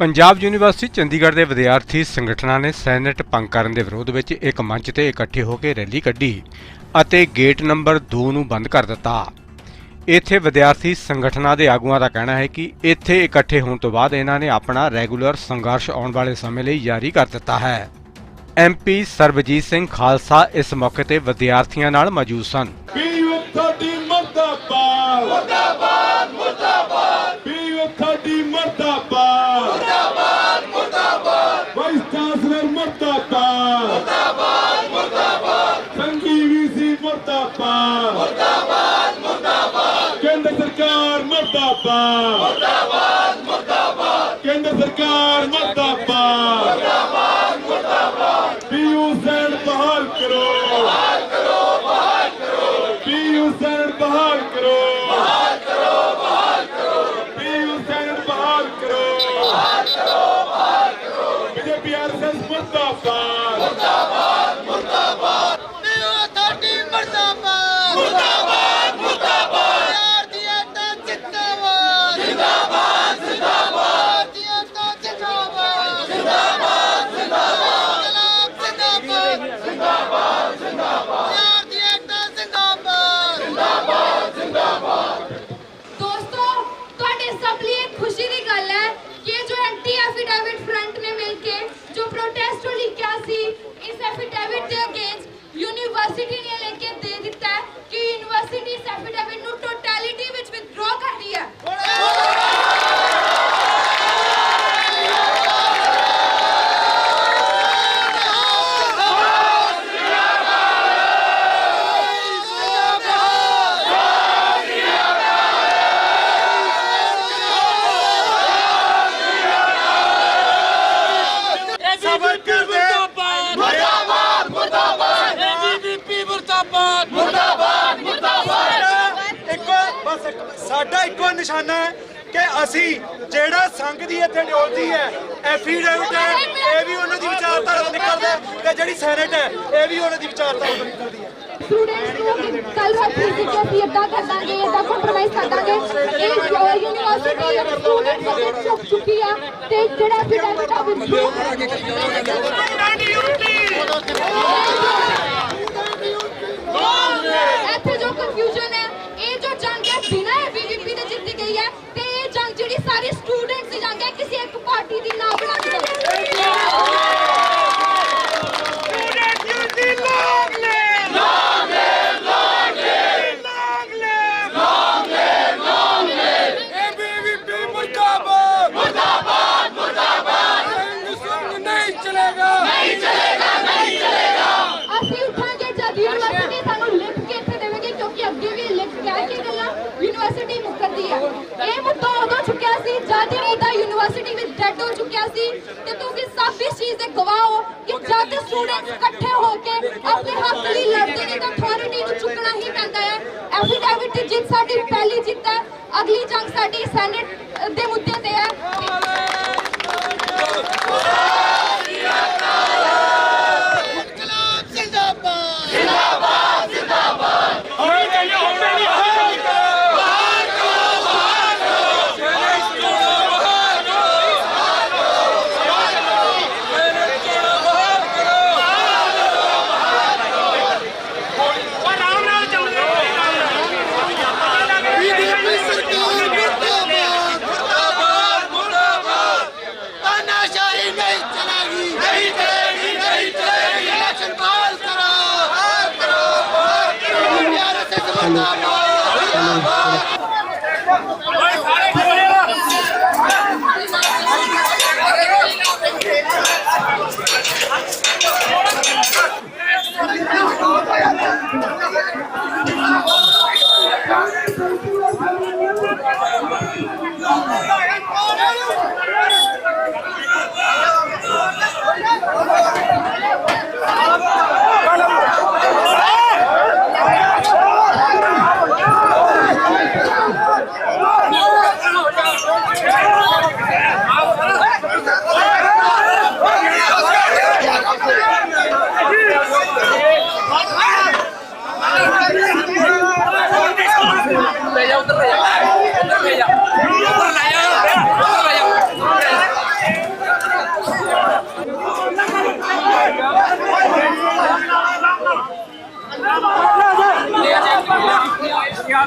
Punjab university Chandigarh ਦੇ ਵਿਦਿਆਰਥੀ ਸੰਗਠਨਾਂ ਨੇ ਸੈਨੇਟ ਭੰਗ ਕਰਨ ਦੇ ਵਿਰੋਧ ਵਿੱਚ ਇੱਕ ਮੰਚ ਤੇ ਇਕੱਠੇ ਹੋ ਕੇ ਰੈਲੀ ਕੱਢੀ ਅਤੇ ਗੇਟ ਨੰਬਰ 2 ਨੂੰ ਬੰਦ ਕਰ ਦਿੱਤਾ। ਇੱਥੇ ਵਿਦਿਆਰਥੀ ਸੰਗਠਨਾਂ ਦੇ ਆਗੂਆਂ ਦਾ ਕਹਿਣਾ ਹੈ ਕਿ ਇੱਥੇ ਇਕੱਠੇ ਹੋਣ ਤੋਂ ਬਾਅਦ ਇਹਨਾਂ ਨੇ ਆਪਣਾ ਰੈਗੂਲਰ ਸੰਘਰਸ਼ ਆਉਣ ਵਾਲੇ ਸਮੇਂ ਲਈ ਜਾਰੀ ਕਰ ਦਿੱਤਾ ਹੈ। ਐਮਪੀ ਸਰਬਜੀਤ ਸਿੰਘ ਖਾਲਸਾ ਇਸ ਮੌਕੇ ਤੇ ਵਿਦਿਆਰਥੀਆਂ ਨਾਲ ਮੌਜੂਦ ਸਨ। ਪੀਓ ਤੁਹਾਡੀ ਮਰਦਾਬਾਦ? ਮਰਦਾਬਾਦ ਮਰਦਾਬਾਦ ਪੀਓ ਤੁਹਾਡੀ ਮਰਦਾਬਾਦ ਮਰਦਾਬਾਦ ਮਰਦਾਬਾਦ ਵਾਈਸ ਚਾਂਸਲਰ ਮਰਦਾਬਾਦ ਮਰਦਾਬਾਦ ਮਰਦਾਬਾਦ ਸੰਗੀ ਵੀਸੀ ਮਰਦਾਬਾਦ ਮਰਦਾਬਾਦ ਮਰਦਾਬਾਦ ਕੇਂਦਰ ਸਰਕਾਰ ਮਰਦਾਬਾਦ ਮਰਦਾਬਾਦ ਮਰਦਾਬਾਦ ਕੇਂਦਰ ਸਰਕਾਰ ਮਰਦਾਬਾਦ ਮਰਦਾਬਾਦ ਮਰਦਾਬਾਦ ਪੀਯੂ ਸੈਨ ਬਹਾਲ ਕਰੋ ਪੀਯੂ ਸੈਨਟ ਬਹਾਲ ਕਰੋ ਬਹਾਲ ਕਰੋ ਬਹਾਲ ਕਰੋ ਪੀਯੂ ਸੈਨਟ ਬਹਾਲ ਕਰੋ ਬਹਾਲ ਕਰੋ ਬਹਾਲ ਕਰੋ ਬੀਜੇਪੀ ਆਰਐਸਐਸ ਮੁਰਦਾਬਾਦ ਪੀਓ ਅਥਾਰਟੀ ਮਰਦਾਬਾਦ ਮੁਰਦਾਬਾਦ ਮੁਰਦਾਬਾਦ ਯਾਰ ਦੀ ਏਕਤਾ ਜਿੰਦਾਬਾਦ ਜਿੰਦਾਬਾਦ ਜਿੰਦਾਬਾਦ ਦੀ ਏਕਤਾ ਜਿੰਦਾਬਾਦ ਜਿੰਦਾਬਾਦ ਜਿੰਦਾਬਾਦ ਜਿੰਦਾਬਾਦ ਜਿੰਦਾਬਾਦ ਜਿੰਦਾਬਾਦ ਯਾਰ ਦੀ ਏਕਤਾ ਜਿੰਦਾਬਾਦ ਦੋਸਤੋ ਤੁਹਾਡੇ ਸਭ ਲਈ ਇੱਕ ਖੁਸ਼ੀ ਦੀ ਗੱਲ ਹੈ ਕਿ ਇਹ ਜੋ ਐਂਟੀ ਐਫੀਡੈਵਿਟ ਫਰੰਟ ਨੇ ਮਿਲ ਕੇ ਜੋ ਪ੍ਰੋਟੈਸਟ ਲਿਖਿਆ ਸੀ ਇਸ ਐਫੀਡੈਵਿਟ ਦੇ ਅਗੇਂਸਟ ਯੂਨੀਵਰਸਿਟੀ ਨੇ ਲਿਖ ਕੇ ਦੇ ਦਿੱਤਾ ਹੈ ਕਿ ਯੂਨੀਵਰਸਿਟੀ ਇਸ ਐਫੀਡੈਵਿਟ ਨੂੰ ਟੋਟੈਲਿਟੀ ਵਿੱਚ ਵਿਥਡਰਾ ਕਰਦੀ ਹੈ ਸਾਬਰਕਰ ਮੁਰਦਾਬਾਦ ਮੁਰਦਾਬਾਦ ਮੁਰਦਾਬਾਦ ਐਬੀਵੀਪੀ ਮੁਰਦਾਬਾਦ ਮੁਰਦਾਬਾਦ ਮੁਰਦਾਬਾਦ ਇੱਕੋ ਬਸ ਇੱਕ ਸਾਡਾ ਇੱਕੋ ਨਿਸ਼ਾਨਾ ਹੈ ਕਿ ਅਸੀਂ ਜਿਹੜਾ ਸੰਘ ਦੀ ਇੱਥੇ ਡਿਊਟੀ ਹੈ ਐਫੀਡੇਵਿਟ ਹੈ ਇਹ ਵੀ ਉਹਨਾਂ ਦੀ ਵਿਚਾਰਧਾਰਾ ਤੋਂ ਨਿਕਲਦਾ ਹੈ ਤੇ ਜਿਹੜੀ ਸੈਨੇਟ ਹੈ ਇਹ ਵੀ ਉਹਨਾਂ ਦੀ ਵਿਚਾਰਧਾਰਾ ਤੋਂ ਨਿਕਲਦੀ ਹੈ ਸਟੂਡੈਂਟਸ ਨੂੰ ਕੱਲ ਰਾਤ ਸੀ ਕਿ ਅਸੀਂ ਇਦਾਂ ਕਰ ਦਾਂਗੇ ਇਦਾਂ ਕੰਪਰੋਮਾਈਜ਼ ਕਰ ਦਾਂਗੇ ਇਹ ਯੂਨੀਵਰਸਿਟੀ ਸਟੂਡੈਂਟਸ ਅੱਗੇ ਝੁਕ ਚੁੱਕੀ ਆ ਤੇ ਜਿਹੜਾ ਐਫੀਡੈਵਿਟ ਆ। ਵਿਥਡਰਾ ਇੱਥੇ ਜੋ ਕਨਫਿਊਜ਼ਨ ਹੈ, ਇਹ ਜੋ ਜੰਗ ਹੈ ਬਿਨਾਂ ਬੀਜੇਪੀ ਦੇ ਜਿੱਤ ਗਈ ਹੈ ਤੇ ਇਹ ਜੰਗ ਜਿਹੜੀ ਸਾਰੀ ਸਟੂਡੈਂਟਸ ਦੀ ਜੰਗ ਹੈ, ਕਿਸੇ ਇੱਕ ਪਾਰਟੀ ਦੀ ਨਾ ਬਣਾ ਕੇ ਐਬੀਵੀਪੀ ਮੁਰਦਾਬਾਦ ਮੁਰਦਾਬਾਦ ਮੁਰਦਾਬਾਦ ਸੰਗ ਨਹੀਂ ਚਲੇਗਾ ਨਹੀਂ ਚਲੇਗਾ ਨਹੀਂ ਚਲੇਗਾ ਅਸੀਂ ਉੱਠਾਂਗੇ ਜਦ ਯੂਨੀਵਰਸਿਟੀ ਸਾਨੂੰ ਲਿਖ ਕੇ ਇੱਥੇ ਦੇਵੇਗੀ ਕਿਉਂਕਿ ਅੱਗੇ ਵੀ ਲਿਖ ਕਹਿ ਕੇ ਗੱਲਾਂ ਯੂਨੀਵਰਸਿਟੀ ਹੈ ਇਹ ਮੁੱਦਾ ਉਦੋਂ ਚੁੱਕਿਆ ਸੀ ਜਦ ਇਹ ਯੂਨੀਵਰਸਿਟੀ ਵਿੱਚ ਡੈਡ ਹੋ ਚੁੱਕਿਆ ਸੀ ਤੇ ਤੁਸੀਂ ਸਭ ਇਸ ਚੀਜ਼ ਦੇ ਗਵਾਹ ਹੋ ਕਿ ਜਦ ਸਟੂਡੈਂਟਸ ਇਕੱਠੇ ਹੋ ਕੇ ਆਪਣੇ ਹੱਕ ਲਈ ਲੜਦੇ ਨੇ ਤਾਂ ਅਥਾਰਟੀ ਨੂੰ ਚੁੱਕਣਾ ਹੀ ਪੈਂਦਾ ਹੈ। ਐਫੀਡੈਵਿਟ ਦੀ ਜਿੱਤ ਸਾਡੀ ਪਹਿਲੀ ਜਿੱਤ ਹੈ। ਅਗਲੀ ਜੰਗ ਸਾਡੀ ਸੈਨੇਟ ਦੇ ਮੁੱਦੇ ਤੇ ਹੈ ਇਨਕਲਾਬ ਜ਼ਿੰਦਾਬਾਦ ਬੀਜੇਪੀ ਸਰਕਾਰ ਮੁਰਦਾਬਾਦ ਮੁਰਦਾਬਾਦ ਮੁਰਦਾਬਾਦ ਤਾਨਾਸ਼ਾਹੀ ਨਹੀਂ ਚਲੇਗੀ ਨਹੀਂ ਚਲੇਗੀ ਨਹੀਂ ਚਲੇਗੀ ਇਲੈਕਸ਼ਨ ਬਹਾਲ ਕਰੋ ਬਹਾਲ ਕਰੋ ਬਹਾਲ ਕਰੋ ਯਾਰ ਸੇ ਮੁਰਦਾਬਾਦ ਲੈ ਜਾ ਉਧਰ ਲੈ ਜਾ ਉਧਰ ਲੈ ਜਾ ਉਧਰ ਲੈ ਜਾ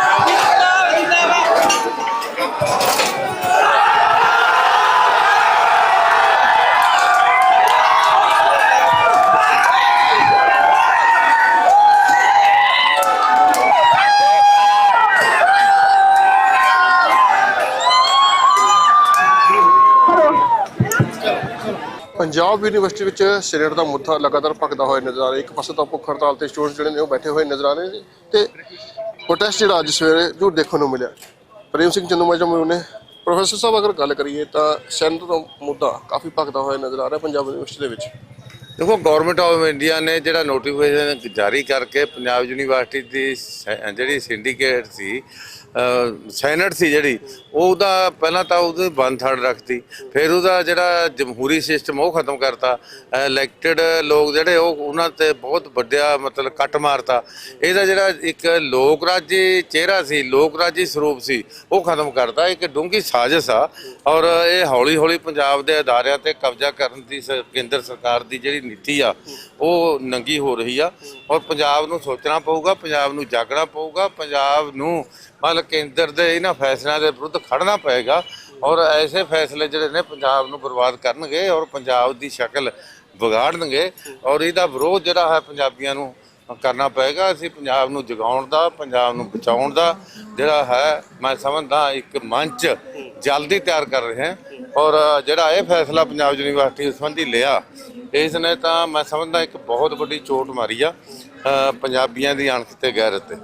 ਪੰਜਾਬ ਯੂਨੀਵਰਸਿਟੀ ਵਿੱਚ ਸਿਰੇਟ ਦਾ ਮੁੱਦਾ ਲਗਾਤਾਰ ਭਖਦਾ ਹੋਇਆ ਨਜ਼ਰ ਆ ਰਿਹਾ। ਇੱਕ ਪਾਸੇ ਤਾਂ ਭੁੱਖ ਹੜਤਾਲ ਤੇ ਸਟੂਡੈਂਟ ਜਿਹੜੇ ਨੇ ਉਹ ਬੈਠੇ ਹੋਏ ਨਜ਼ਰ ਆ ਰਹੇ ਨੇ ਤੇ ਪ੍ਰੋਟੈਸਟ ਜਿਹੜਾ ਅੱਜ ਸਵੇਰੇ ਜ਼ਰੂਰ ਦੇਖਣ ਨੂੰ ਮਿਲਿਆ। ਪ੍ਰੇਮ ਸਿੰਘ ਚੰਦੂਮਾਜਰਾ ਨੇ। ਪ੍ਰੋਫੈਸਰ ਸਾਹਿਬ, ਅਗਰ ਗੱਲ ਕਰੀਏ ਤਾਂ ਸੈਂਟਰ ਦਾ ਮੁੱਦਾ ਕਾਫੀ ਭਖਦਾ ਹੋਇਆ ਨਜ਼ਰ ਆ ਰਿਹਾ ਪੰਜਾਬ ਯੂਨੀਵਰਸਿਟੀ ਦੇ ਵਿੱਚ। ਦੇਖੋ ਗਵਰਨਮੈਂਟ ਆਫ ਇੰਡੀਆ ਨੇ ਜਿਹੜਾ ਨੋਟੀਫਿਕੇਸ਼ਨ ਜਾਰੀ ਕਰਕੇ ਪੰਜਾਬ ਯੂਨੀਵਰਸਿਟੀ ਦੀ ਸੈ- ਜਿਹੜੀ ਸਿੰਡੀਕੇਟ ਸੀ ਸੈਨੇਟ ਸੀ ਜਿਹੜੀ, ਉਹਦਾ ਪਹਿਲਾਂ ਤਾਂ ਉਹਦੇ ਬੰਦ ਥੜ ਰੱਖਤੀ, ਫਿਰ ਉਹਦਾ ਜਿਹੜਾ ਜਮਹੂਰੀ ਸਿਸਟਮ ਉਹ ਖਤਮ ਕਰਤਾ ਇਲੈਕਟਿਡ ਲੋਕ ਜਿਹੜੇ ਉਹ, ਉਹਨਾਂ ਤੇ ਬਹੁਤ ਵੱਡਿਆ ਮਤਲਬ ਕੱਟ ਮਾਰਤਾ। ਇਹਦਾ ਜਿਹੜਾ ਇੱਕ ਲੋਕ ਰਾਜੀ ਚਿਹਰਾ ਸੀ ਲੋਕ ਰਾਜੀ ਸਰੂਪ ਸੀ, ਉਹ ਖਤਮ ਕਰਤਾ। ਇੱਕ ਡੂੰਘੀ ਸਾਜ਼ਿਸ਼ ਆ, ਔਰ ਇਹ ਹੌਲੀ ਹੌਲੀ ਪੰਜਾਬ ਦੇ ਅਦਾਰਿਆਂ ਤੇ ਕਬਜ਼ਾ ਕਰਨ ਦੀ ਸ- ਕੇਂਦਰ ਸਰਕਾਰ ਦੀ ਜਿਹੜੀ ਨੀਤੀ ਆ ਉਹ ਨੰਗੀ ਹੋ ਰਹੀ ਆ। ਔਰ ਪੰਜਾਬ ਨੂੰ ਸੋਚਣਾ ਪਊਗਾ, ਪੰਜਾਬ ਨੂੰ ਜਾਗਣਾ ਪਊਗਾ, ਪੰਜਾਬ ਨੂੰ ਮਤਲਬ ਕੇਂਦਰ ਦੇ ਇਹਨਾਂ ਫੈਸਲਿਆਂ ਦੇ ਵਿਰੁੱਧ ਖੜਨਾ ਪਏਗਾ। ਔਰ ਐਸੇ ਫੈਸਲੇ ਜਿਹੜੇ ਨੇ ਪੰਜਾਬ ਨੂੰ ਬਰਬਾਦ ਕਰਨਗੇ ਔਰ ਪੰਜਾਬ ਦੀ ਸ਼ਕਲ ਵਿਗਾੜਨਗੇ। ਔਰ ਇਹਦਾ ਵਿਰੋਧ ਜਿਹੜਾ ਹੈ ਪੰਜਾਬੀਆਂ ਨੂੰ ਕਰਨਾ ਪਏਗਾ ਅਸੀਂ ਪੰਜਾਬ ਨੂੰ ਜਗਾਉਣ ਦਾ, ਪੰਜਾਬ ਨੂੰ ਬਚਾਉਣ ਦਾ। ਜਿਹੜਾ ਹੈ, ਮੈਂ ਸਮਝਦਾ ਇੱਕ ਮੰਚ ਜਲਦੀ ਤਿਆਰ ਕਰ ਰਹੇ ਹਾਂ। ਔਰ ਜਿਹੜਾ ਇਹ ਫੈਸਲਾ ਪੰਜਾਬ ਯੂਨੀਵਰਸਿਟੀ ਸੰਬੰਧੀ ਲਿਆ, ਇਸ ਨੇ ਤਾਂ ਮੈਂ ਸਮਝਦਾ ਇੱਕ ਬਹੁਤ ਵੱਡੀ ਚੋਟ ਮਾਰੀ ਆ। ਅ, ਪੰਜਾਬੀਆਂ ਦੀ ਅਣਖ ਤੇ ਗੈਰਤ ਤੇ।